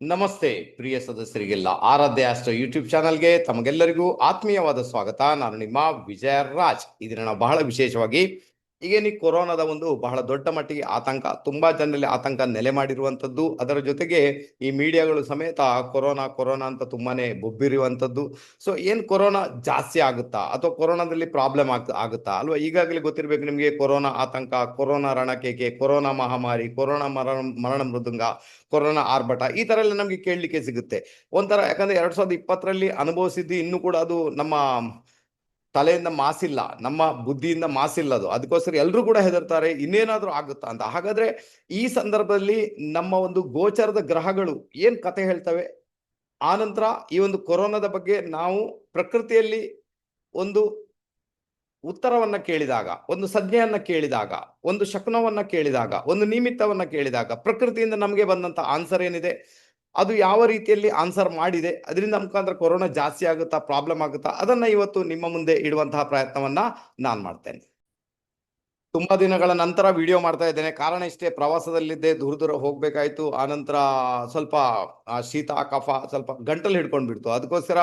ನಮಸ್ತೆ, ಪ್ರಿಯ ಸದಸ್ಯರಿಗೆಲ್ಲ ಆರಾಧ್ಯ ಅಷ್ಟ ಯೂಟ್ಯೂಬ್ ಚಾನಲ್ಗೆ ತಮಗೆಲ್ಲರಿಗೂ ಆತ್ಮೀಯವಾದ ಸ್ವಾಗತ. ನಾನು ನಿಮ್ಮ ವಿಜಯ ರಾಜ್ ಇದನ್ನ ಬಹಳ ವಿಶೇಷವಾಗಿ ಈಗೇನಿ ಕೊರೋನಾದ ಒಂದು ಬಹಳ ದೊಡ್ಡ ಮಟ್ಟಿಗೆ ಆತಂಕ, ತುಂಬಾ ಜನರಲ್ಲಿ ಆತಂಕ ನೆಲೆ ಮಾಡಿರುವಂಥದ್ದು, ಅದರ ಜೊತೆಗೆ ಈ ಮೀಡಿಯಾಗಳು ಸಮೇತ ಕೊರೋನಾ ಕೊರೋನಾ ಅಂತ ತುಂಬಾನೇ ಬೊಬ್ಬಿರುವಂಥದ್ದು. ಸೊ ಏನು ಕೊರೋನಾ ಜಾಸ್ತಿ ಆಗುತ್ತಾ? ಅಥವಾ ಕೊರೋನಾದಲ್ಲಿ ಪ್ರಾಬ್ಲಮ್ ಆಗ್, ಆಗುತ್ತಾ? ಅಲ್ವಾ? ಈಗಾಗಲೇ ಗೊತ್ತಿರಬೇಕು ನಿಮಗೆ ಕೊರೋನಾ ಆತಂಕ, ಕೊರೋನಾ ರಣಕೇಕೆ, ಕೊರೋನಾ ಮಹಾಮಾರಿ, ಕೊರೋನಾ ಮರಣ ಮರಣ ಮೃದುಂಗ, ಕೊರೋನಾ ಆರ್ಭಟ, ಈ ತರ ಎಲ್ಲ ನಮಗೆ ಕೇಳಲಿಕ್ಕೆ ಸಿಗುತ್ತೆ. ಒಂಥರ ಯಾಕಂದ್ರೆ ಎರಡ್ ಸಾವಿರದ ಇಪ್ಪತ್ತರಲ್ಲಿ ಅನುಭವಿಸಿದ್ದು ಇನ್ನೂ ಕೂಡ ಅದು ನಮ್ಮ ತಲೆಯಿಂದ ಮಾಸಿಲ್ಲ, ನಮ್ಮ ಬುದ್ಧಿಯಿಂದ ಮಾಸಿಲ್ಲ ಅದು ಅದಕ್ಕೋಸ್ಕರ ಎಲ್ಲರೂ ಕೂಡ ಹೆದರ್ತಾರೆ, ಇನ್ನೇನಾದ್ರೂ ಆಗುತ್ತಾ ಅಂತ. ಹಾಗಾದ್ರೆ ಈ ಸಂದರ್ಭದಲ್ಲಿ ನಮ್ಮ ಒಂದು ಗೋಚರದ ಗ್ರಹಗಳು ಏನ್ ಕತೆ ಹೇಳ್ತವೆ? ಆನಂತರ ಈ ಒಂದು ಕೊರೋನಾದ ಬಗ್ಗೆ ನಾವು ಪ್ರಕೃತಿಯಲ್ಲಿ ಒಂದು ಉತ್ತರವನ್ನ ಕೇಳಿದಾಗ, ಒಂದು ಸಂಜ್ಞೆಯನ್ನ ಕೇಳಿದಾಗ, ಒಂದು ಶಕ್ನವನ್ನ ಕೇಳಿದಾಗ, ಒಂದು ನಿಮಿತ್ತವನ್ನ ಕೇಳಿದಾಗ, ಪ್ರಕೃತಿಯಿಂದ ನಮಗೆ ಬಂದಂತ ಆನ್ಸರ್ ಏನಿದೆ? ಅದು ಯಾವ ರೀತಿಯಲ್ಲಿ ಆನ್ಸರ್ ಮಾಡಿದೆ, ಅದರಿಂದ ಮುಖಾಂತರ ಕೊರೋನಾ ಜಾಸ್ತಿ ಆಗುತ್ತಾ ಪ್ರಾಬ್ಲಮ್ ಆಗುತ್ತಾ, ಅದನ್ನ ಇವತ್ತು ನಿಮ್ಮ ಮುಂದೆ ಇಡುವಂತಹ ಪ್ರಯತ್ನವನ್ನ ನಾನು ಮಾಡ್ತೇನೆ. ತುಂಬಾ ದಿನಗಳ ನಂತರ ವಿಡಿಯೋ ಮಾಡ್ತಾ ಇದ್ದೇನೆ. ಕಾರಣ ಇಷ್ಟೇ, ಪ್ರವಾಸದಲ್ಲಿದ್ದೆ, ದೂರ ದೂರ ಹೋಗ್ಬೇಕಾಯ್ತು. ಆನಂತರ ಸ್ವಲ್ಪ ಶೀತ, ಕಫ ಸ್ವಲ್ಪ ಗಂಟಲು ಹಿಡ್ಕೊಂಡು ಬಿಡ್ತು ಅದಕ್ಕೋಸ್ಕರ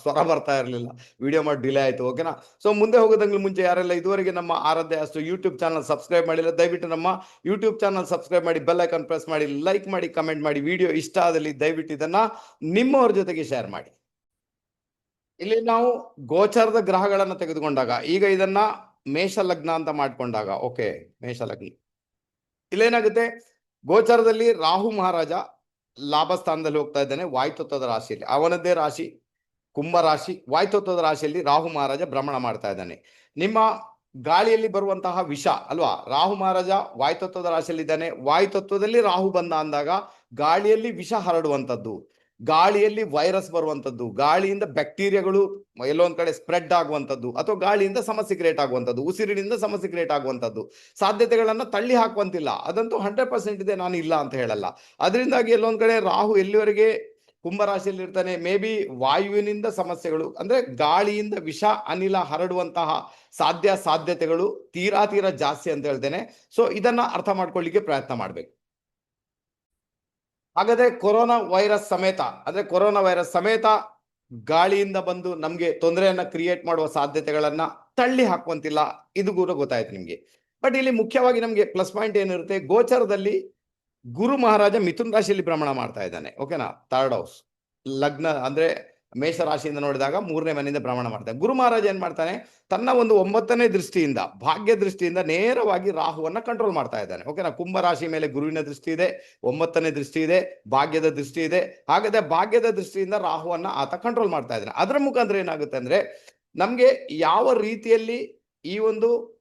ಸ್ವರ ಬರ್ತಾ ಇರಲಿಲ್ಲ. ವಿಡಿಯೋ ಮಾಡಿ ಡಿಲೇ ಆಯ್ತು ಓಕೆನಾ ಸೊ ಮುಂದೆ ಹೋಗೋದಂಗ್ಲ ಮುಂಚೆ ಯಾರೆಲ್ಲ ಇದುವರೆಗೆ ನಮ್ಮ ಆರಾಧ್ಯ ಅಷ್ಟು ಯೂಟ್ಯೂಬ್ ಚಾನಲ್ ಸಬ್ಸ್ಕ್ರೈಬ್ ಮಾಡಿಲ್ಲ, ದಯವಿಟ್ಟು ನಮ್ಮ ಯೂಟ್ಯೂಬ್ ಚಾನಲ್ ಸಬ್ಸ್ಕ್ರೈಬ್ ಮಾಡಿ ಬೆಲ್ ಐಕನ್ ಪ್ರೆಸ್ ಮಾಡಿ ಲೈಕ್ ಮಾಡಿ ಕಮೆಂಟ್ ಮಾಡಿ ವಿಡಿಯೋ ಇಷ್ಟ ಆದಲ್ಲಿ ದಯವಿಟ್ಟು ಇದನ್ನ ನಿಮ್ಮವ್ರ ಜೊತೆಗೆ ಶೇರ್ ಮಾಡಿ. ಇಲ್ಲಿ ನಾವು ಗೋಚರದ ಗ್ರಹಗಳನ್ನು ತೆಗೆದುಕೊಂಡಾಗ, ಈಗ ಇದನ್ನ ಮೇಷ ಲಗ್ನ ಅಂತ ಮಾಡ್ಕೊಂಡಾಗ, ಓಕೆ ಮೇಷ ಲಗ್ನ ಇಲ್ಲೇನಾಗುತ್ತೆ? ಗೋಚರದಲ್ಲಿ ರಾಹು ಮಹಾರಾಜ ಲಾಭ ಸ್ಥಾನದಲ್ಲಿ ಹೋಗ್ತಾ ಇದ್ದಾನೆ, ವಾಯುತತ್ವದ ರಾಶಿಯಲ್ಲಿ. ಅವನದ್ದೇ ರಾಶಿ, ಕುಂಭ ರಾಶಿ, ವಾಯುತತ್ವದ ರಾಶಿಯಲ್ಲಿ ರಾಹು ಮಹಾರಾಜ ಭ್ರಮಣ ಮಾಡ್ತಾ ಇದ್ದಾನೆ. ನಿಮ್ಮ ಗಾಳಿಯಲ್ಲಿ ಬರುವಂತಹ ವಿಷ, ಅಲ್ವಾ? ರಾಹು ಮಹಾರಾಜ ವಾಯುತತ್ವದ ರಾಶಿಯಲ್ಲಿದ್ದಾನೆ. ವಾಯುತತ್ವದಲ್ಲಿ ರಾಹು ಬಂದ ಅಂದಾಗ ಗಾಳಿಯಲ್ಲಿ ವಿಷ ಹರಡುವಂಥದ್ದು. ಗಾಳಿಯಲ್ಲಿ ವೈರಸ್ ಬರುವಂಥದ್ದು ಗಾಳಿಯಿಂದ ಬ್ಯಾಕ್ಟೀರಿಯಾಗಳು ಎಲ್ಲೋ ಒಂದ್ ಕಡೆ ಸ್ಪ್ರೆಡ್ ಆಗುವಂಥದ್ದು ಅಥವಾ ಗಾಳಿಯಿಂದ ಸಮಸ್ಯೆ ಕ್ರಿಯೇಟ್ ಆಗುವಂಥದ್ದು ಉಸಿರಿನಿಂದ ಸಮಸ್ಯೆ ಕ್ರಿಯೇಟ್ ಆಗುವಂಥದ್ದು ಸಾಧ್ಯತೆಗಳನ್ನ ತಳ್ಳಿ ಹಾಕುವಂತಿಲ್ಲ. ಅದಂತೂ ಹಂಡ್ರೆಡ್ ಪರ್ಸೆಂಟ್ ಇದೆ, ನಾನು ಇಲ್ಲ ಅಂತ ಹೇಳಲ್ಲ. ಅದರಿಂದಾಗಿ ಎಲ್ಲೊಂದ್ ಕಡೆ ರಾಹು ಎಲ್ಲಿವರೆಗೆ ಕುಂಭರಾಶಿಯಲ್ಲಿ ಇರ್ತಾನೆ ಮೇ ಬಿ ವಾಯುವಿನಿಂದ ಸಮಸ್ಯೆಗಳು, ಅಂದ್ರೆ ಗಾಳಿಯಿಂದ ವಿಷ, ಅನಿಲ ಹರಡುವಂತಹ ಸಾಧ್ಯ ಸಾಧ್ಯತೆಗಳು ತೀರಾ ತೀರಾ ಜಾಸ್ತಿ ಅಂತ ಹೇಳ್ತೇನೆ. ಸೊ ಇದನ್ನ ಅರ್ಥ ಮಾಡ್ಕೊಳ್ಳಿಕ್ಕೆ ಪ್ರಯತ್ನ ಮಾಡ್ಬೇಕು. ಹಾಗಾದ್ರೆ ಕೊರೋನಾ ವೈರಸ್ ಸಮೇತ, ಅಂದ್ರೆ ಕೊರೋನಾ ವೈರಸ್ ಸಮೇತ ಗಾಳಿಯಿಂದ ಬಂದು ನಮ್ಗೆ ತೊಂದರೆಯನ್ನ ಕ್ರಿಯೇಟ್ ಮಾಡುವ ಸಾಧ್ಯತೆಗಳನ್ನ ತಳ್ಳಿ ಹಾಕುವಂತಿಲ್ಲ. ಇದು ಕೂಡ ಗೊತ್ತಾಯ್ತು ನಿಮ್ಗೆ. ಬಟ್ ಇಲ್ಲಿ ಮುಖ್ಯವಾಗಿ ನಮ್ಗೆ ಪ್ಲಸ್ ಪಾಯಿಂಟ್ ಏನಿರುತ್ತೆ, ಗೋಚರದಲ್ಲಿ ಗುರು ಮಹಾರಾಜ ಮಿಥುನ್ ರಾಶಿಯಲ್ಲಿ ಭ್ರಮಣ ಮಾಡ್ತಾ ಇದ್ದಾನೆ. ಓಕೆನಾ ಥರ್ಡ್ ಹೌಸ್ ಲಗ್ನ ಅಂದ್ರೆ ಮೇಷ ರಾಶಿಯಿಂದ ನೋಡಿದಾಗ ಮೂರನೇ ಮನೆಯಿಂದ ಭ್ರಮಣ ಮಾಡ್ತಾನೆ ಗುರು ಮಹಾರಾಜ ಏನ್ ಮಾಡ್ತಾನೆ? ತನ್ನ ಒಂದು ಒಂಬತ್ತನೇ ದೃಷ್ಟಿಯಿಂದ, ಭಾಗ್ಯ ದೃಷ್ಟಿಯಿಂದ ನೇರವಾಗಿ ರಾಹುವನ್ನ ಕಂಟ್ರೋಲ್ ಮಾಡ್ತಾ ಇದ್ದಾನೆ. ಓಕೆನಾ ಕುಂಭ ರಾಶಿ ಮೇಲೆ ಗುರುವಿನ ದೃಷ್ಟಿ ಇದೆ, ಒಂಬತ್ತನೇ ದೃಷ್ಟಿ ಇದೆ, ಭಾಗ್ಯದ ದೃಷ್ಟಿ ಇದೆ. ಹಾಗಾದ್ರೆ ಭಾಗ್ಯದ ದೃಷ್ಟಿಯಿಂದ ರಾಹುವನ್ನ ಆತ ಕಂಟ್ರೋಲ್ ಮಾಡ್ತಾ ಇದ್ದಾನೆ. ಅದರ ಮುಖಾಂತರ ಏನಾಗುತ್ತೆ ಅಂದ್ರೆ, ನಮ್ಗೆ ಯಾವ ರೀತಿಯಲ್ಲಿ ಈ ಒಂದು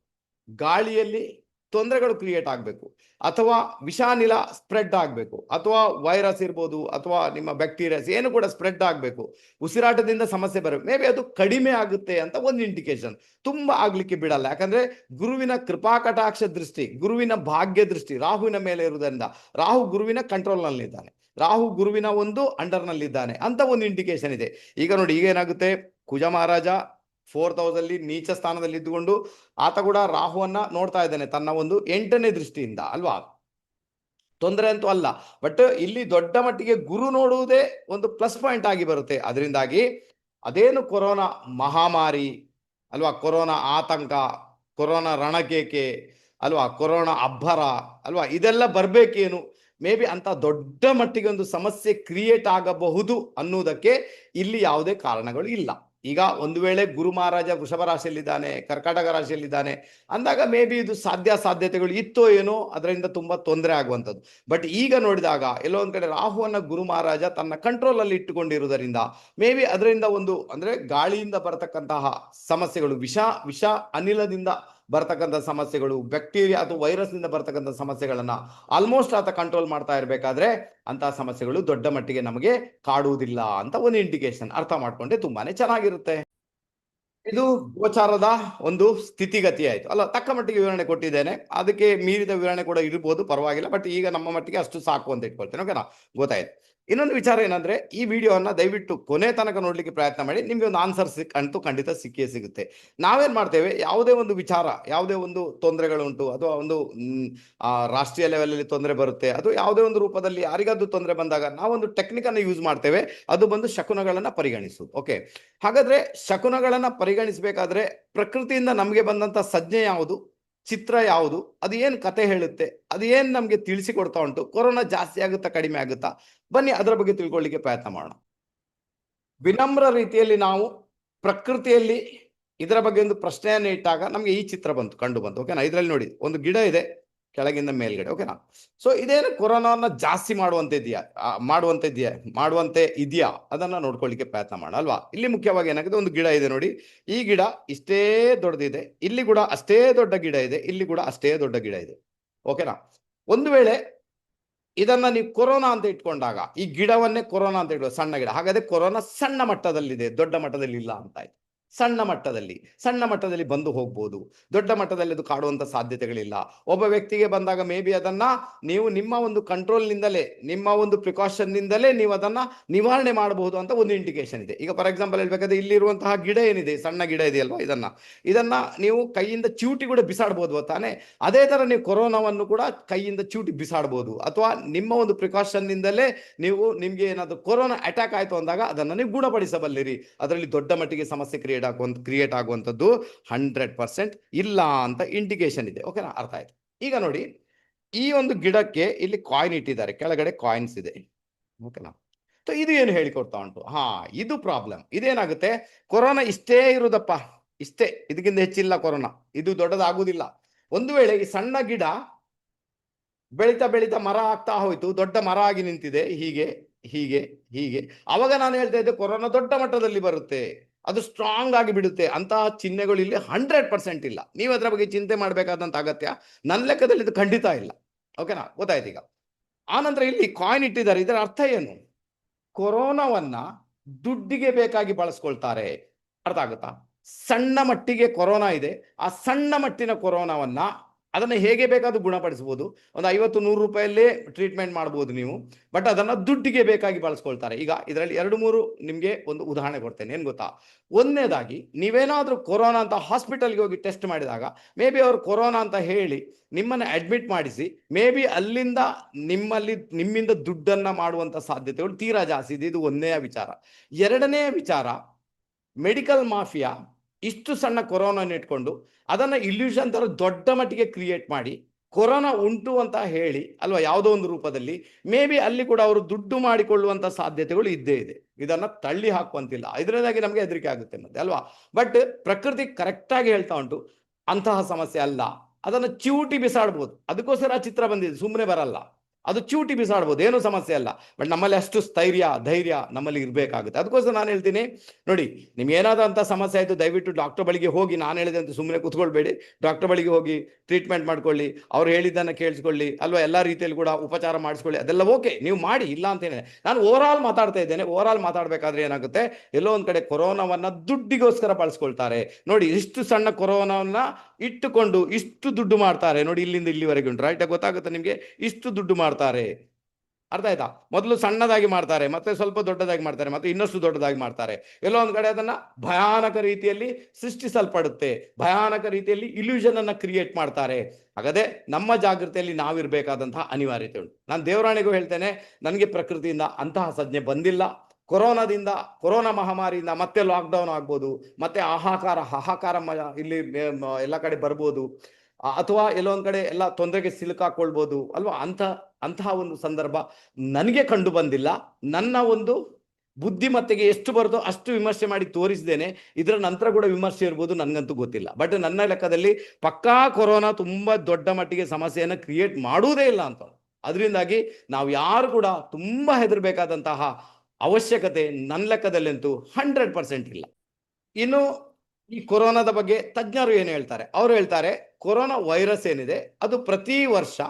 ಗಾಳಿಯಲ್ಲಿ ತೊಂದರೆಗಳು ಕ್ರಿಯೇಟ್ ಆಗಬೇಕು. ಅಥವಾ ವಿಷಾನಿಲ ಸ್ಪ್ರೆಡ್ ಆಗಬೇಕು. ಅಥವಾ ವೈರಸ್ ಇರ್ಬೋದು, ಅಥವಾ ನಿಮ್ಮ ಬ್ಯಾಕ್ಟೀರಿಯಾಸ್ ಏನು ಕೂಡ ಸ್ಪ್ರೆಡ್ ಆಗಬೇಕು. ಉಸಿರಾಟದಿಂದ ಸಮಸ್ಯೆ ಬರಬೇಕು ಮೇ ಬಿ ಅದು ಕಡಿಮೆ ಆಗುತ್ತೆ ಅಂತ ಒಂದು ಇಂಡಿಕೇಶನ್ ತುಂಬ ಆಗಲಿಕ್ಕೆ ಬಿಡಲ್ಲ. ಯಾಕಂದ್ರೆ ಗುರುವಿನ ಕೃಪಾ ಕಟಾಕ್ಷ ದೃಷ್ಟಿ, ಗುರುವಿನ ಭಾಗ್ಯ ದೃಷ್ಟಿ ರಾಹುವಿನ ಮೇಲೆ ಇರುವುದರಿಂದ ರಾಹು ಗುರುವಿನ ಕಂಟ್ರೋಲ್ನಲ್ಲಿದ್ದಾನೆ ರಾಹು ಗುರುವಿನ ಒಂದು ಅಂಡರ್ನಲ್ಲಿದ್ದಾನೆ ಅಂತ ಒಂದು ಇಂಡಿಕೇಶನ್ ಇದೆ. ಈಗ ನೋಡಿ, ಈಗ ಏನಾಗುತ್ತೆ? ಕುಜ ಮಹಾರಾಜ ಫೋರ್ತ್ ಹೌಸ್ ಅಲ್ಲಿ ನೀಚ ಸ್ಥಾನದಲ್ಲಿ ಇದ್ದುಕೊಂಡು ಆತ ಕೂಡ ರಾಹುವನ್ನ ನೋಡ್ತಾ ಇದ್ದಾನೆ ತನ್ನ ಒಂದು ಎಂಟನೇ ದೃಷ್ಟಿಯಿಂದ, ಅಲ್ವಾ? ತೊಂದರೆ ಅಂತೂ ಅಲ್ಲ, ಬಟ್ ಇಲ್ಲಿ ದೊಡ್ಡ ಮಟ್ಟಿಗೆ ಗುರು ನೋಡುವುದೇ ಒಂದು ಪ್ಲಸ್ ಪಾಯಿಂಟ್ ಆಗಿ ಬರುತ್ತೆ. ಅದರಿಂದಾಗಿ ಅದೇನು ಕೊರೋನಾ ಮಹಾಮಾರಿ, ಅಲ್ವಾ? ಕೊರೋನಾ ಆತಂಕ, ಕೊರೋನಾ ರಣಕೇಕೆ, ಅಲ್ವಾ? ಕೊರೋನಾ ಅಬ್ಬರ, ಅಲ್ವಾ? ಇದೆಲ್ಲ ಬರಬೇಕೇನು? ಮೇ ಬಿ ಅಂತ ದೊಡ್ಡ ಮಟ್ಟಿಗೆ ಒಂದು ಸಮಸ್ಯೆ ಕ್ರಿಯೇಟ್ ಆಗಬಹುದು ಅನ್ನುವುದಕ್ಕೆ ಇಲ್ಲಿ ಯಾವುದೇ ಕಾರಣಗಳು ಇಲ್ಲ. ಈಗ ಒಂದು ವೇಳೆ ಗುರು ಮಹಾರಾಜ ವೃಷಭ ರಾಶಿಯಲ್ಲಿದ್ದಾನೆ, ಕರ್ಕಾಟಕ ರಾಶಿಯಲ್ಲಿದ್ದಾನೆ, ಅಂದಾಗ ಮೇ ಬಿ ಇದು ಸಾಧ್ಯ ಸಾಧ್ಯತೆಗಳು ಇತ್ತೋ ಏನೋ ಅದರಿಂದ ತುಂಬ ತೊಂದರೆ ಆಗುವಂಥದ್ದು. ಬಟ್ ಈಗ ನೋಡಿದಾಗ ಎಲ್ಲೋ ಒಂದು ಕಡೆ ರಾಹುವನ್ನು ಗುರು ಮಹಾರಾಜ ತನ್ನ ಕಂಟ್ರೋಲಲ್ಲಿ ಇಟ್ಟುಕೊಂಡಿರುವುದರಿಂದ ಮೇ ಬಿ ಅದರಿಂದ ಒಂದು ಅಂದರೆ ಗಾಳಿಯಿಂದ ಬರತಕ್ಕಂತಹ ಸಮಸ್ಯೆಗಳು ವಿಷ ವಿಷ ಅನಿಲದಿಂದ ಬರ್ತಕ್ಕಂಥ ಸಮಸ್ಯೆಗಳು ಬ್ಯಾಕ್ಟೀರಿಯಾ ಅಥವಾ ವೈರಸ್ನಿಂದ ಬರ್ತಕ್ಕಂಥ ಸಮಸ್ಯೆಗಳನ್ನ ಆಲ್ಮೋಸ್ಟ್ ಆತ ಕಂಟ್ರೋಲ್ ಮಾಡ್ತಾ ಇರಬೇಕಾದ್ರೆ ಅಂತ ಸಮಸ್ಯೆಗಳು ದೊಡ್ಡ ಮಟ್ಟಿಗೆ ನಮಗೆ ಕಾಡುವುದಿಲ್ಲ ಅಂತ ಒಂದು ಇಂಡಿಕೇಶನ್ ಅರ್ಥ ಮಾಡ್ಕೊಂಡ್ರೆ ತುಂಬಾನೇ ಚೆನ್ನಾಗಿರುತ್ತೆ. ಇದು ಗೋಚಾರದ ಒಂದು ಸ್ಥಿತಿಗತಿ ಆಯ್ತು ಅಲ್ಲ, ತಕ್ಕ ಮಟ್ಟಿಗೆ ವಿವರಣೆ ಕೊಟ್ಟಿದ್ದೇನೆ. ಅದಕ್ಕೆ ಮೀರಿದ ವಿವರಣೆ ಕೂಡ ಇರ್ಬೋದು, ಪರವಾಗಿಲ್ಲ. ಬಟ್ ಈಗ ನಮ್ಮ ಮಟ್ಟಿಗೆ ಅಷ್ಟು ಸಾಕು ಅಂತ ಇಟ್ಕೊಳ್ತೇನೆ. ಓಕೆನಾ ಗೊತ್ತಾಯ್ತು. ಇನ್ನೊಂದು ವಿಚಾರ ಏನಂದ್ರೆ, ಈ ವಿಡಿಯೋನ ದಯವಿಟ್ಟು ಕೊನೆ ತನಕ ನೋಡ್ಲಿಕ್ಕೆ ಪ್ರಯತ್ನ ಮಾಡಿ, ನಿಮ್ಗೆ ಒಂದು ಆನ್ಸರ್ ಸಿಕ್, ಅಂತೂ ಖಂಡಿತ ಸಿಕ್ಕೇ ಸಿಗುತ್ತೆ. ನಾವೇನ್ ಮಾಡ್ತೇವೆ, ಯಾವುದೇ ಒಂದು ವಿಚಾರ, ಯಾವುದೇ ಒಂದು ತೊಂದರೆಗಳುಂಟು ಅಥವಾ ಒಂದು ರಾಷ್ಟ್ರೀಯ ಲೆವೆಲಲ್ಲಿ ತೊಂದರೆ ಬರುತ್ತೆ, ಅದು ಯಾವುದೇ ಒಂದು ರೂಪದಲ್ಲಿ ಯಾರಿಗಾದ್ರೂ ತೊಂದರೆ ಬಂದಾಗ ನಾವೊಂದು ಟೆಕ್ನಿಕ್ ಅನ್ನು ಯೂಸ್ ಮಾಡ್ತೇವೆ, ಅದು ಬಂದು ಶಕುನಗಳನ್ನ ಪರಿಗಣಿಸು ಓಕೆ ಹಾಗಾದ್ರೆ ಶಕುನಗಳನ್ನ ಪರಿಗಣಿಸಬೇಕಾದ್ರೆ ಪ್ರಕೃತಿಯಿಂದ ನಮಗೆ ಬಂದಂತ ಸಂಜ್ಞೆ ಯಾವುದು? ಚಿತ್ರ ಯಾವುದು? ಅದು ಏನು ಕತೆ ಹೇಳುತ್ತೆ? ಅದು ಏನು ನಮಗೆ ತಿಳಿಸಿಕೊಡ್ತಾ ಉಂಟು? ಕೊರೋನಾ ಜಾಸ್ತಿ ಆಗುತ್ತಾ, ಕಡಿಮೆ ಆಗುತ್ತಾ? ಬನ್ನಿ ಅದರ ಬಗ್ಗೆ ತಿಳ್ಕೊಳ್ಳಿಕ್ಕೆ ಪ್ರಯತ್ನ ಮಾಡೋಣ. ವಿನಮ್ರ ರೀತಿಯಲ್ಲಿ ನಾವು ಪ್ರಕೃತಿಯಲ್ಲಿ ಇದರ ಬಗ್ಗೆ ಒಂದು ಪ್ರಶ್ನೆಯನ್ನು ಇಟ್ಟಾಗ ನಮಗೆ ಈ ಚಿತ್ರ ಬಂತು, ಕಂಡು ಬಂತು. ಓಕೆನಾ ಇದರಲ್ಲಿ ನೋಡಿ, ಒಂದು ಗಿಡ ಇದೆ. ಕೆಳಗಿಂದ ಮೇಲ್ಗಡೆ. ಓಕೆನಾ ಸೊ ಇದೇನು ಕೊರೋನಾವನ್ನ ಜಾಸ್ತಿ ಮಾಡುವಂತೆ ಇದೆಯಾ? ಮಾಡುವಂತೆ ಇದೆಯಾ? ಮಾಡುವಂತೆ ಇದೆಯಾ? ಅದನ್ನ ನೋಡ್ಕೊಳ್ಳಿಕ್ಕೆ ಪ್ರಯತ್ನ ಮಾಡೋಣ, ಅಲ್ವಾ? ಇಲ್ಲಿ ಮುಖ್ಯವಾಗಿ ಏನಾಗಿದೆ? ಒಂದು ಗಿಡ ಇದೆ ನೋಡಿ. ಈ ಗಿಡ ಇಷ್ಟೇ ದೊಡ್ಡದಿದೆ. ಇಲ್ಲಿ ಕೂಡ ಅಷ್ಟೇ ದೊಡ್ಡ ಗಿಡ ಇದೆ. ಇಲ್ಲಿ ಕೂಡ ಅಷ್ಟೇ ದೊಡ್ಡ ಗಿಡ ಇದೆ. ಓಕೆನಾ ಒಂದು ವೇಳೆ ಇದನ್ನ ನೀವು ಕೊರೋನಾ ಅಂತ ಇಟ್ಕೊಂಡಾಗ, ಈ ಗಿಡವನ್ನೇ ಕೊರೋನಾ ಅಂತ ಇಡುವ ಸಣ್ಣ ಗಿಡ, ಹಾಗಾದ್ರೆ ಕೊರೋನಾ ಸಣ್ಣ ಮಟ್ಟದಲ್ಲಿದೆ, ದೊಡ್ಡ ಮಟ್ಟದಲ್ಲಿ ಇಲ್ಲ ಅಂತ ಆಯ್ತು. ಸಣ್ಣ ಮಟ್ಟದಲ್ಲಿ ಸಣ್ಣ ಮಟ್ಟದಲ್ಲಿ ಬಂದು ಹೋಗ್ಬೋದು. ದೊಡ್ಡ ಮಟ್ಟದಲ್ಲಿ ಅದು ಕಾಡುವಂಥ ಸಾಧ್ಯತೆಗಳಿಲ್ಲ. ಒಬ್ಬ ವ್ಯಕ್ತಿಗೆ ಬಂದಾಗ ಮೇ ಬಿ ಅದನ್ನ ನೀವು ನಿಮ್ಮ ಒಂದು ಕಂಟ್ರೋಲ್ನಿಂದಲೇ ನಿಮ್ಮ ಒಂದು ಪ್ರಿಕಾಷನ್ನಿಂದಲೇ ನೀವು ಅದನ್ನ ನಿವಾರಣೆ ಮಾಡಬಹುದು ಅಂತ ಒಂದು ಇಂಡಿಕೇಶನ್ ಇದೆ. ಈಗ ಫಾರ್ ಎಕ್ಸಾಂಪಲ್ ಹೇಳ್ಬೇಕಾದ್ರೆ ಇಲ್ಲಿರುವಂತಹ ಗಿಡ ಏನಿದೆ, ಸಣ್ಣ ಗಿಡ ಇದೆಯಲ್ವಾ ಇದನ್ನ? ಇದನ್ನ ನೀವು ಕೈಯಿಂದ ಚೂಟಿ ಕೂಡ ಬಿಸಾಡ್ಬೋದು ತಾನೇ? ಅದೇ ಥರ ನೀವು ಕೊರೋನಾವನ್ನು ಕೂಡ ಕೈಯಿಂದ ಚೂಟಿ ಬಿಸಾಡ್ಬೋದು. ಅಥವಾ ನಿಮ್ಮ ಒಂದು ಪ್ರಿಕಾಷನ್ನಿಂದಲೇ ನೀವು ನಿಮಗೆ ಏನಾದರೂ ಕೊರೋನಾ ಅಟ್ಯಾಕ್ ಆಯ್ತು ಅಂದಾಗ ಅದನ್ನ ನೀವು ಗುಣಪಡಿಸಬಲ್ಲಿರಿ. ಅದರಲ್ಲಿ ದೊಡ್ಡ ಮಟ್ಟಿಗೆ ಸಮಸ್ಯೆ ಕ್ರಿಯೇಟ್ ಆಗುವಂತ ಕ್ರಿಯೇಟ್ ಆಗುವಂಥದ್ದು ಹಂಡ್ರೆಡ್ ಪರ್ಸೆಂಟ್ ಇಲ್ಲ ಅಂತ ಇಂಡಿಕೇಶನ್ ಇದೆ. ಓಕೆನಾ ಅರ್ಥ ಆಯ್ತು. ಈಗ ನೋಡಿ, ಈ ಒಂದು ಗಿಡಕ್ಕೆ ಇಲ್ಲಿ ಕಾಯಿನ್ ಇಟ್ಟಿದ್ದಾರೆ. ಕೆಳಗಡೆ ಕಾಯಿನ್ಸ್ ಇದೆ. ಓಕೆನಾ ಸೊ ಇದು ಏನು ಹೇಳಿಕೊಡ್ತಾ ಉಂಟು? ಹಾ, ಇದು ಪ್ರಾಬ್ಲಮ್ ಇದೇನಾಗುತ್ತೆ? ಕೊರೋನಾ ಇಷ್ಟೇ ಇರುದಪ್ಪ. ಇಷ್ಟೇ. ಇದಕ್ಕಿಂತ ಹೆಚ್ಚಿಲ್ಲ ಕೊರೋನಾ. ಇದು ದೊಡ್ಡದಾಗುವುದಿಲ್ಲ. ಒಂದು ವೇಳೆ ಈ ಸಣ್ಣ ಗಿಡ ಬೆಳೀತಾ ಬೆಳೀತಾ ಮರ ಆಗ್ತಾ ಹೋಯ್ತು, ದೊಡ್ಡ ಮರ ಆಗಿ ನಿಂತಿದೆ, ಹೀಗೆ ಹೀಗೆ ಹೀಗೆ. ಅವಾಗ ನಾನು ಹೇಳ್ತಾ ಇದ್ದೆ, ಕೊರೋನಾ ದೊಡ್ಡ ಮಟ್ಟದಲ್ಲಿ ಬರುತ್ತೆ. ಅದು ಸ್ಟ್ರಾಂಗ್ ಆಗಿ ಬಿಡುತ್ತೆ. ಅಂತಹ ಚಿಹ್ನೆಗಳು ಇಲ್ಲಿ ಹಂಡ್ರೆಡ್ ಪರ್ಸೆಂಟ್ ಇಲ್ಲ. ನೀವು ಅದರ ಬಗ್ಗೆ ಚಿಂತೆ ಮಾಡಬೇಕಾದಂತ ಅಗತ್ಯ. ನನ್ನ ಲೆಕ್ಕದಲ್ಲಿ ಇದು ಖಂಡಿತ ಇಲ್ಲ. ಓಕೆನಾ ಗೊತ್ತಾಯ್ತು ಈಗ. ಆನಂತರ ಇಲ್ಲಿ ಕಾಯಿನ್ ಇಟ್ಟಿದ್ದಾರೆ. ಇದರ ಅರ್ಥ ಏನು? ಕೊರೋನಾವನ್ನ ದುಡ್ಡಿಗೆ ಬೇಕಾಗಿ ಬಳಸ್ಕೊಳ್ತಾರೆ. ಅರ್ಥ ಆಗುತ್ತಾ? ಸಣ್ಣ ಮಟ್ಟಿಗೆ ಕೊರೋನಾ ಇದೆ. ಆ ಸಣ್ಣ ಮಟ್ಟಿನ ಕೊರೋನಾವನ್ನ ಅದನ್ನ ಹೇಗೆ ಬೇಕಾದ್ರೂ ಗುಣಪಡಿಸಬಹುದು ಒಂದು ಐವತ್ತು, ನೂರು ರೂಪಾಯಲ್ಲೇ ಟ್ರೀಟ್ಮೆಂಟ್ ಮಾಡಬಹುದು ನೀವು. ಬಟ್ ಅದನ್ನ ದುಡ್ಡಿಗೆ ಬೇಕಾಗಿ ಬಳಸ್ಕೊಳ್ತಾರೆ. ಈಗ ಇದರಲ್ಲಿ ಎರಡು, ಮೂರು ನಿಮಗೆ ಒಂದು ಉದಾಹರಣೆ ಕೊಡ್ತೇನೆ. ಏನು ಗೊತ್ತಾ? ಒಂದನೇದಾಗಿ, ನೀವೇನಾದರೂ ಕೊರೋನಾ ಅಂತ ಹಾಸ್ಪಿಟಲ್ಗೆ ಹೋಗಿ ಟೆಸ್ಟ್ ಮಾಡಿದಾಗ ಮೇ ಬಿ ಅವರು ಕೊರೋನಾ ಅಂತ ಹೇಳಿ ನಿಮ್ಮನ್ನ ಅಡ್ಮಿಟ್ ಮಾಡಿಸಿ ಮೇ ಬಿ ಅಲ್ಲಿಂದ ನಿಮ್ಮಲ್ಲಿ, ನಿಮ್ಮಿಂದ ದುಡ್ಡನ್ನ ಮಾಡುವಂತ ಸಾಧ್ಯತೆಗಳು ತೀರಾ ಜಾಸ್ತಿ ಇದೆ. ಇದು ಒಂದನೇ ವಿಚಾರ. ಎರಡನೇ ವಿಚಾರ ಮೆಡಿಕಲ್ ಮಾಫಿಯಾ ಇಷ್ಟು ಸಣ್ಣ ಕೊರೋನಾ ಇಟ್ಕೊಂಡು ಅದನ್ನ ಇಲ್ಯೂಷನ್ ತರ ದೊಡ್ಡ ಮಟ್ಟಿಗೆ ಕ್ರಿಯೇಟ್ ಮಾಡಿ ಕೊರೋನಾ ಉಂಟು ಅಂತ ಹೇಳಿ, ಅಲ್ವಾ ಯಾವುದೋ ಒಂದು ರೂಪದಲ್ಲಿ ಮೇ ಬಿ ಅಲ್ಲಿ ಕೂಡ ಅವರು ದುಡ್ಡು ಮಾಡಿಕೊಳ್ಳುವಂತ ಸಾಧ್ಯತೆಗಳು ಇದ್ದೇ ಇದೆ. ಇದನ್ನ ತಳ್ಳಿ ಹಾಕುವಂತಿಲ್ಲ. ಇದರಿಂದಾಗಿ ನಮಗೆ ಹೆದರಿಕೆ ಆಗುತ್ತೆ ಅನ್ನೋದು, ಅಲ್ವಾ? ಬಟ್ ಪ್ರಕೃತಿ ಕರೆಕ್ಟಾಗಿ ಹೇಳ್ತಾ ಉಂಟು. ಅಂತಹ ಸಮಸ್ಯೆ ಅಲ್ಲ. ಅದನ್ನ ಚಿವುಟಿ ಬಿಸಾಡ್ಬೋದು. ಅದಕ್ಕೋಸ್ಕರ ಆ ಚಿತ್ರ ಬಂದಿದೆ. ಸುಮ್ಮನೆ ಬರಲ್ಲ. ಅದು ಚೂಟಿ ಬಿಸಾಡ್ಬೋದು ಏನೂ ಸಮಸ್ಯೆ ಅಲ್ಲ. ಬಟ್ ನಮ್ಮಲ್ಲಿ ಅಷ್ಟು ಸ್ಥೈರ್ಯ, ಧೈರ್ಯ ನಮ್ಮಲ್ಲಿ ಇರಬೇಕಾಗುತ್ತೆ. ಅದಕ್ಕೋಸ್ಕರ ನಾನು ಹೇಳ್ತೀನಿ, ನೋಡಿ ನಿಮ್ಗೆ ಏನಾದರೂ ಅಂತ ಸಮಸ್ಯೆ ಆಯಿತು, ದಯವಿಟ್ಟು ಡಾಕ್ಟರ್ ಬಳಿಗೆ ಹೋಗಿ, ನಾನು ಹೇಳಿದೆ ಅಂತ ಸುಮ್ಮನೆ ಕೂತ್ಕೊಳ್ಬೇಡಿ. ಡಾಕ್ಟರ್ ಬಳಿಗೆ ಹೋಗಿ ಟ್ರೀಟ್ಮೆಂಟ್ ಮಾಡ್ಕೊಳ್ಳಿ, ಅವ್ರು ಹೇಳಿದ್ದನ್ನು ಕೇಳಿಸ್ಕೊಳ್ಳಿ, ಅಲ್ವಾ, ಎಲ್ಲ ರೀತಿಯಲ್ಲಿ ಕೂಡ ಉಪಚಾರ ಮಾಡಿಸ್ಕೊಳ್ಳಿ, ಅದೆಲ್ಲ ಓಕೆ ನೀವು ಮಾಡಿ, ಇಲ್ಲ ಅಂತೇನೆ ನಾನು ಓವರ್ ಆಲ್ ಮಾತಾಡ್ತಾ ಇದ್ದೇನೆ ಓವರ್ ಆಲ್ ಮಾತಾಡಬೇಕಾದ್ರೆ ಏನಾಗುತ್ತೆ, ಎಲ್ಲೋ ಒಂದು ಕಡೆ ಕೊರೋನಾವನ್ನು ದುಡ್ಡಿಗೋಸ್ಕರ ಬಳಸ್ಕೊಳ್ತಾರೆ. ನೋಡಿ, ಇಷ್ಟು ಸಣ್ಣ ಕೊರೋನಾವನ್ನ ಇಟ್ಟುಕೊಂಡು ಇಷ್ಟು ದುಡ್ಡು ಮಾಡ್ತಾರೆ. ನೋಡಿ, ಇಲ್ಲಿಂದ ಇಲ್ಲಿವರೆಗೆ ಉಂಟು. ರೈಟ್ ಗೊತ್ತಾಗುತ್ತೆ ನಿಮಗೆ? ಇಷ್ಟು ದುಡ್ಡು ಮಾಡ್ತಾರೆ. ಅರ್ಥ ಆಯ್ತಾ? ಮೊದಲು ಸಣ್ಣದಾಗಿ ಮಾಡ್ತಾರೆ, ಮತ್ತೆ ಸ್ವಲ್ಪ ದೊಡ್ಡದಾಗಿ ಮಾಡ್ತಾರೆ, ಮತ್ತೆ ಇನ್ನಷ್ಟು ದೊಡ್ಡದಾಗಿ ಮಾಡ್ತಾರೆ. ಎಲ್ಲೋ ಒಂದು ಕಡೆ ಅದನ್ನ ಭಯಾನಕ ರೀತಿಯಲ್ಲಿ ಸೃಷ್ಟಿಸಲ್ಪಡುತ್ತೆ. ಭಯಾನಕ ರೀತಿಯಲ್ಲಿ ಇಲ್ಯೂಷನ್ ಅನ್ನ ಕ್ರಿಯೇಟ್ ಮಾಡ್ತಾರೆ. ಹಾಗಾದ್ರೆ ನಮ್ಮ ಜಾಗೃತಿಯಲ್ಲಿ ನಾವಿರ್ಬೇಕಾದಂತಹ ಅನಿವಾರ್ಯತೆ ಉಂಟು. ನಾನು ದೇವರಾಣಿಗೂ ಹೇಳ್ತೇನೆ, ನನಗೆ ಪ್ರಕೃತಿಯಿಂದ ಅಂತಹ ಸಂಜ್ಞೆ ಬಂದಿಲ್ಲ. ಕೊರೋನಾದಿಂದ, ಕೊರೋನಾ ಮಹಾಮಾರಿಯಿಂದ ಮತ್ತೆ ಲಾಕ್ಡೌನ್ ಆಗ್ಬೋದು, ಮತ್ತೆ ಆಹಾಕಾರ ಹಾಹಾಕಾರ ಇಲ್ಲಿ ಎಲ್ಲ ಕಡೆ ಬರ್ಬೋದು ಅಥವಾ ಎಲ್ಲೊಂದ್ ಕಡೆ ಎಲ್ಲ ತೊಂದರೆಗೆ ಸಿಲುಕಾಕೊಳ್ಬೋದು ಅಲ್ವಾ? ಅಂತ ಅಂತಹ ಒಂದು ಸಂದರ್ಭ ನನಗೆ ಕಂಡು ಬಂದಿಲ್ಲ. ನನ್ನ ಒಂದು ಬುದ್ಧಿಮತ್ತೆಗೆ ಎಷ್ಟು ಬರುತ್ತೋ ಅಷ್ಟು ವಿಮರ್ಶೆ ಮಾಡಿ ತೋರಿಸಿದ್ದೇನೆ ಇದರ ನಂತರ ಕೂಡ ವಿಮರ್ಶೆ ಇರ್ಬೋದು ನನಗಂತೂ ಗೊತ್ತಿಲ್ಲ. ಬಟ್ ನನ್ನ ಲೆಕ್ಕದಲ್ಲಿ ಪಕ್ಕಾ ಕೊರೋನಾ ತುಂಬಾ ದೊಡ್ಡ ಮಟ್ಟಿಗೆ ಸಮಸ್ಯೆಯನ್ನು ಕ್ರಿಯೇಟ್ ಮಾಡುವುದೇ ಇಲ್ಲ ಅಂತ. ಅದರಿಂದಾಗಿ ನಾವು ಯಾರು ಕೂಡ ತುಂಬಾ ಹೆದರ್ಬೇಕಾದಂತಹ ಅವಶ್ಯಕತೆ ನನ್ನ ಲೆಕ್ಕದಲ್ಲಂತೂ ಹಂಡ್ರೆಡ್ ಪರ್ಸೆಂಟ್ ಇಲ್ಲ. ಇನ್ನು ಈ ಕೊರೋನಾದ ಬಗ್ಗೆ ತಜ್ಞರು ಏನು ಹೇಳ್ತಾರೆ? ಅವರು ಹೇಳ್ತಾರೆ, ಕೊರೋನಾ ವೈರಸ್ ಏನಿದೆ, ಅದು ಪ್ರತಿ ವರ್ಷ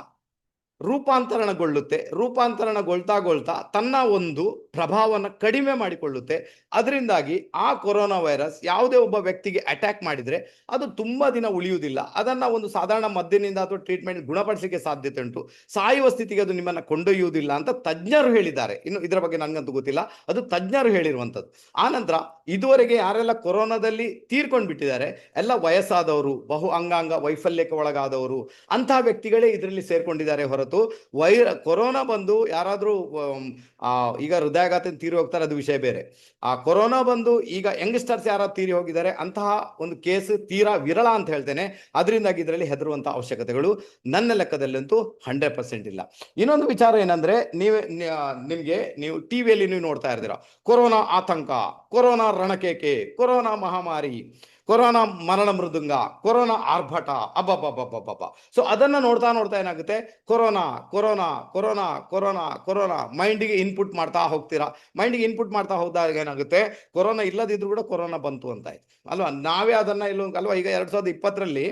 ರೂಪಾಂತರಣಗೊಳ್ಳುತ್ತೆ. ರೂಪಾಂತರಣಗೊಳ್ತಾ ತನ್ನ ಒಂದು ಪ್ರಭಾವನ ಕಡಿಮೆ ಮಾಡಿಕೊಳ್ಳುತ್ತೆ. ಅದರಿಂದಾಗಿ ಆ ಕೊರೋನಾ ವೈರಸ್ ಯಾವುದೇ ಒಬ್ಬ ವ್ಯಕ್ತಿಗೆ ಅಟ್ಯಾಕ್ ಮಾಡಿದ್ರೆ ಅದು ತುಂಬಾ ದಿನ ಉಳಿಯುವುದಿಲ್ಲ. ಅದನ್ನ ಒಂದು ಸಾಧಾರಣ ಮದ್ದಿನಿಂದ ಅಥವಾ ಟ್ರೀಟ್ಮೆಂಟ್ ಗುಣಪಡಿಸಲಿಕ್ಕೆ ಸಾಧ್ಯತೆ ಉಂಟು. ಸಾಯುವ ಸ್ಥಿತಿಗೆ ಅದು ನಿಮ್ಮನ್ನ ಕೊಂಡೊಯ್ಯುವುದಿಲ್ಲ ಅಂತ ತಜ್ಞರು ಹೇಳಿದ್ದಾರೆ. ಇನ್ನು ಇದರ ಬಗ್ಗೆ ನನಗಂತೂ ಗೊತ್ತಿಲ್ಲ. ಅದು ತಜ್ಞರು ಹೇಳಿರುವಂಥದ್ದು. ಆನಂತರ ಇದುವರೆಗೆ ಯಾರೆಲ್ಲ ಕೊರೋನಾದಲ್ಲಿ ತೀರ್ಕೊಂಡು ಬಿಟ್ಟಿದ್ದಾರೆ ಎಲ್ಲ ವಯಸ್ಸಾದವರು, ಬಹು ಅಂಗಾಂಗ ವೈಫಲ್ಯಕ್ಕೆ ಒಳಗಾದವರು ಅಂತಹ ವ್ಯಕ್ತಿಗಳೇ ಇದರಲ್ಲಿ ಸೇರ್ಕೊಂಡಿದ್ದಾರೆ ಹೊರತು ವೈರ ಕೊರೋನಾ ಬಂದು ಯಾರಾದರೂ ಈಗ ಹೃದಯಾಘಾತ ತೀರಿ ಹೋಗ್ತಾರೆ, ಅದು ವಿಷಯ ಬೇರೆ. ಆ, ಕೊರೋನಾ ಬಂದು ಈಗ ಯಂಗ್ಸ್ಟರ್ಸ್ ಯಾರಾದ್ರು ತೀರಿ ಹೋಗಿದ್ದಾರೆ, ಅಂತಹ ಒಂದು ಕೇಸ್ ತೀರಾ ವಿರಳ ಅಂತ ಹೇಳ್ತೇನೆ. ಅದರಿಂದಾಗಿ ಇದರಲ್ಲಿ ಹೆದರುವಂತಹ ಅವಶ್ಯಕತೆಗಳು ನನ್ನ ಲೆಕ್ಕದಲ್ಲಂತೂ ಹಂಡ್ರೆಡ್ ಪರ್ಸೆಂಟ್ ಇಲ್ಲ. ಇನ್ನೊಂದು ವಿಚಾರ ಏನಂದ್ರೆ, ನೀವು ನಿಮಗೆ ನೀವು ಟಿವಿಯಲ್ಲಿ ನೀವು ನೋಡ್ತಾ ಇರ್ತೀರ. ಕೊರೋನಾ ಆತಂಕ, ಕೊರೋನಾ ರಣಕೇಕೆ, ಕೊರೋನಾ ಮಹಾಮಾರಿ ಕೊರೋನಾ ಮರಣ ಮೃದುಂಗ, ಕೊರೋನಾ ಆರ್ಭಟ, ಅಬ್ಬಬ್ಬಬ್ಬಬ್ಬಬ್ಬ. ಸೊ ಅದನ್ನ ನೋಡ್ತಾ ನೋಡ್ತಾ ಏನಾಗುತ್ತೆ? Corona corona corona corona corona. ಮೈಂಡಿಗೆ input ಮಾಡ್ತಾ ಹೋಗ್ತೀರಾ? ಮೈಂಡಿಗೆ ಇನ್ಪುಟ್ ಮಾಡ್ತಾ ಹೋದಾಗ ಏನಾಗುತ್ತೆ? ಕೊರೋನಾ ಇಲ್ಲದಿದ್ರು ಕೂಡ ಕೊರೋನಾ ಬಂತು ಅಂತ ಆಯ್ತು. ಅಲ್ವಾ? ನಾವೇ ಅದನ್ನ ಇಲ್ಲೋ ಅಲ್ವಾ? ಈಗ ಎರಡ್ ಸಾವಿರದ ಇಪ್ಪತ್ತರಲ್ಲಿ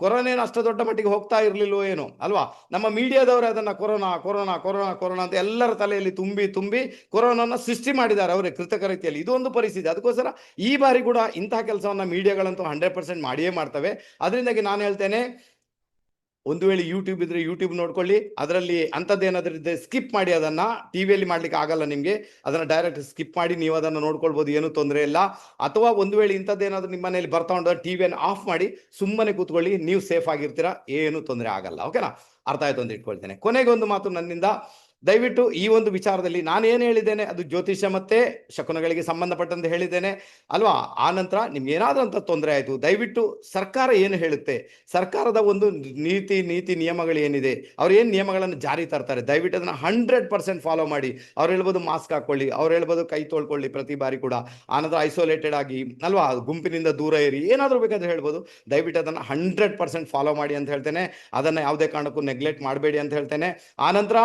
ಕೊರೋನಾ ಏನು ಅಷ್ಟು ದೊಡ್ಡ ಮಟ್ಟಿಗೆ ಹೋಗ್ತಾ ಇರಲಿಲ್ವೋ ಏನು, ಅಲ್ವಾ? ನಮ್ಮ ಮೀಡಿಯಾದವರು ಅದನ್ನು ಕೊರೋನಾ ಕೊರೋನಾ ಕೊರೋನಾ ಕೊರೋನಾ ಅಂತ ಎಲ್ಲರ ತಲೆಯಲ್ಲಿ ತುಂಬಿ ತುಂಬಿ ಕೊರೋನಾನ ಸೃಷ್ಟಿ ಮಾಡಿದ್ದಾರೆ ಅವರೇ ಕೃತಕ ರೀತಿಯಲ್ಲಿ. ಇದು ಒಂದು ಪರಿಸ್ಥಿತಿ. ಅದಕ್ಕೋಸ್ಕರ ಈ ಬಾರಿ ಕೂಡ ಇಂತಹ ಕೆಲಸವನ್ನು ಮೀಡಿಯಾಗಳಂತೂ ಹಂಡ್ರೆಡ್ ಪರ್ಸೆಂಟ್ ಮಾಡಿಯೇ ಮಾಡ್ತವೆ. ಅದರಿಂದಾಗಿ ನಾನು ಹೇಳ್ತೇನೆ ಒಂದು ವೇಳೆ ಯೂಟ್ಯೂಬ್ ಇದ್ರೆ ಯೂಟ್ಯೂಬ್ ನೋಡ್ಕೊಳ್ಳಿ. ಅದರಲ್ಲಿ ಅಂಥದ್ದೇನಾದ್ರೂ ಇದ್ರೆ ಸ್ಕಿಪ್ ಮಾಡಿ ಅದನ್ನ. ಟಿವಿಯಲ್ಲಿ ಮಾಡ್ಲಿಕ್ಕೆ ಆಗಲ್ಲ ನಿಮಗೆ. ಅದನ್ನ ಡೈರೆಕ್ಟ್ ಸ್ಕಿಪ್ ಮಾಡಿ ನೀವು ಅದನ್ನ ನೋಡ್ಕೊಳ್ಬಹುದು ಏನು ತೊಂದರೆ ಇಲ್ಲ. ಅಥವಾ ಒಂದು ವೇಳೆ ಇಂಥದ್ದೇನಾದ್ರೂ ನಿಮ್ಮ ಮನೆಯಲ್ಲಿ ಬರ್ತಾ ಉಂಟು ಟಿವಿಯನ್ನು ಆಫ್ ಮಾಡಿ ಸುಮ್ಮನೆ ಕೂತ್ಕೊಳ್ಳಿ. ನೀವು ಸೇಫ್ ಆಗಿರ್ತೀರಾ? ಏನು ತೊಂದರೆ ಆಗಲ್ಲ. ಓಕೆನಾ ಅರ್ಥ ಆಯ್ತು ಅಂತ ಇಟ್ಕೊಳ್ತೇನೆ. ಕೊನೆಗೆ ಒಂದು ಮಾತು ನನ್ನಿಂದ. ದಯವಿಟ್ಟು ಈ ಒಂದು ವಿಚಾರದಲ್ಲಿ ನಾನು ಏನು ಹೇಳಿದ್ದೇನೆ, ಅದು ಜ್ಯೋತಿಷ್ಯ ಮತ್ತೆ ಶಕುನಗಳಿಗೆ ಸಂಬಂಧಪಟ್ಟಂತೆ ಹೇಳಿದ್ದೇನೆ. ಅಲ್ವಾ? ಆ ನಂತರ ನಿಮ್ಗೆ ಏನಾದ್ರೂ ಅಂತ ತೊಂದರೆ ಆಯಿತು, ದಯವಿಟ್ಟು ಸರ್ಕಾರ ಏನು ಹೇಳುತ್ತೆ? ಸರ್ಕಾರದ ಒಂದು ನೀತಿ ನೀತಿ ನಿಯಮಗಳು ಏನಿದೆ? ಅವ್ರು ಏನು ನಿಯಮಗಳನ್ನು ಜಾರಿ ತರ್ತಾರೆ? ದಯವಿಟ್ಟು ಅದನ್ನು ಹಂಡ್ರೆಡ್ ಪರ್ಸೆಂಟ್ ಫಾಲೋ ಮಾಡಿ. ಅವ್ರು ಹೇಳ್ಬೋದು ಮಾಸ್ಕ್ ಹಾಕೊಳ್ಳಿ, ಅವ್ರು ಹೇಳ್ಬೋದು ಕೈ ತೊಳ್ಕೊಳ್ಳಿ ಪ್ರತಿ ಬಾರಿ ಕೂಡ. ಆನಂತರ ಐಸೋಲೇಟೆಡ್ ಆಗಿ, ಅಲ್ವಾ? ಗುಂಪಿನಿಂದ ದೂರ ಇರಿ, ಏನಾದರೂ ಬೇಕಂತ ಹೇಳ್ಬೋದು. ದಯವಿಟ್ಟು ಅದನ್ನು ಹಂಡ್ರೆಡ್ ಪರ್ಸೆಂಟ್ ಫಾಲೋ ಮಾಡಿ ಅಂತ ಹೇಳ್ತೇನೆ. ಅದನ್ನು ಯಾವುದೇ ಕಾರಣಕ್ಕೂ ನೆಗ್ಲೆಕ್ಟ್ ಮಾಡಬೇಡಿ ಅಂತ ಹೇಳ್ತೇನೆ. ಆನಂತರ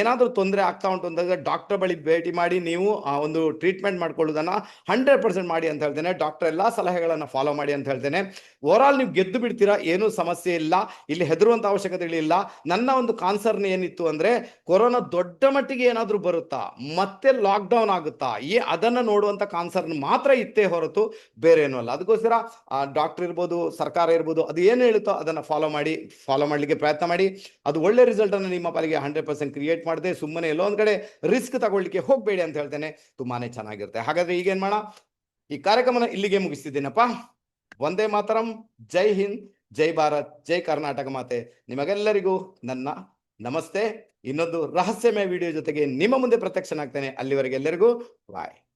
ಏನಾದರೂ ತೊಂದರೆ ಆಗ್ತಾ ಉಂಟು ಅಂದಾಗ ಡಾಕ್ಟರ್ ಬಳಿ ಭೇಟಿ ಮಾಡಿ ನೀವು ಆ ಒಂದು ಟ್ರೀಟ್ಮೆಂಟ್ ಮಾಡ್ಕೊಳ್ಳೋದನ್ನ ಹಂಡ್ರೆಡ್ ಪರ್ಸೆಂಟ್ ಮಾಡಿ ಅಂತ ಹೇಳ್ತೇನೆ. ಡಾಕ್ಟರ್ ಎಲ್ಲಾ ಸಲಹೆಗಳನ್ನ ಫಾಲೋ ಮಾಡಿ ಅಂತ ಹೇಳ್ತೇನೆ. ಓವರ್ ಆಲ್ ನೀವು ಗೆದ್ದು ಬಿಡ್ತೀರಾ ಏನೂ ಸಮಸ್ಯೆ ಇಲ್ಲ. ಇಲ್ಲಿ ಹೆದರುವಂತ ಅವಶ್ಯಕತೆಗಳಿಲ್ಲ ನನ್ನ ಒಂದು ಕಾನ್ಸರ್ನ್ ಏನಿತ್ತು ಅಂದ್ರೆ ಕೊರೋನಾ ದೊಡ್ಡ ಮಟ್ಟಿಗೆ ಏನಾದರೂ ಬರುತ್ತಾ? ಮತ್ತೆ ಲಾಕ್ ಡೌನ್ ಆಗುತ್ತಾ? ಈ ಅದನ್ನ ನೋಡುವಂತ ಕಾನ್ಸರ್ನ್ ಮಾತ್ರ ಇತ್ತೇ ಹೊರತು ಬೇರೆ ಏನೂ ಅಲ್ಲ. ಅದಕ್ಕೋಸ್ಕರ ಡಾಕ್ಟರ್ ಇರ್ಬೋದು, ಸರ್ಕಾರ ಇರ್ಬೋದು, ಅದು ಏನು ಹೇಳುತ್ತೋ ಅದನ್ನ ಫಾಲೋ ಮಾಡಿ ಫಾಲೋ ಮಾಡಲಿಕ್ಕೆ ಪ್ರಯತ್ನ ಮಾಡಿ. ಅದು ಒಳ್ಳೆ ರಿಸಲ್ಟ್ ಅನ್ನು ನಿಮ್ಮ ಪಾಲಿಗೆ ಹಂಡ್ರೆಡ್ ಪರ್ಸೆಂಟ್ ಕ್ರಿಯೇಟ್ ಮಾಡಿದೆ ಸುಮ್ಮನೆ ಎಲ್ಲೋ ಒಂದ್ ಕಡೆ ರಿಸ್ಕ್ ತಗೊಳ್ಳಿಕ್ಕೆ ಹೋಗಬೇಡಿ ಅಂತ ಹೇಳ್ತೇನೆ. ತುಂಬಾನೇ ಚೆನ್ನಾಗಿರುತ್ತೆ. ಹಾಗಾದ್ರೆ ಈಗೇನ್ ಮಾಡೋಣ? ಈ ಕಾರ್ಯಕ್ರಮನ ಇಲ್ಲಿಗೆ ಮುಗಿಸ್ತಿದ್ದೀನಪ್ಪ. ಒಂದೇ ಮಾತರಂ. ಜೈ ಹಿಂದ್, ಜೈ ಭಾರತ್, ಜೈ ಕರ್ನಾಟಕ ಮಾತೆ. ನಿಮಗೆಲ್ಲರಿಗೂ ನನ್ನ ನಮಸ್ತೆ. ಇನ್ನೊಂದು ರಹಸ್ಯಮಯ ವಿಡಿಯೋ ಜೊತೆಗೆ ನಿಮ್ಮ ಮುಂದೆ ಪ್ರತ್ಯಕ್ಷನಾಗ್ತೇನೆ. ಅಲ್ಲಿವರೆಗೆ ಎಲ್ಲರಿಗೂ ಬಾಯ್.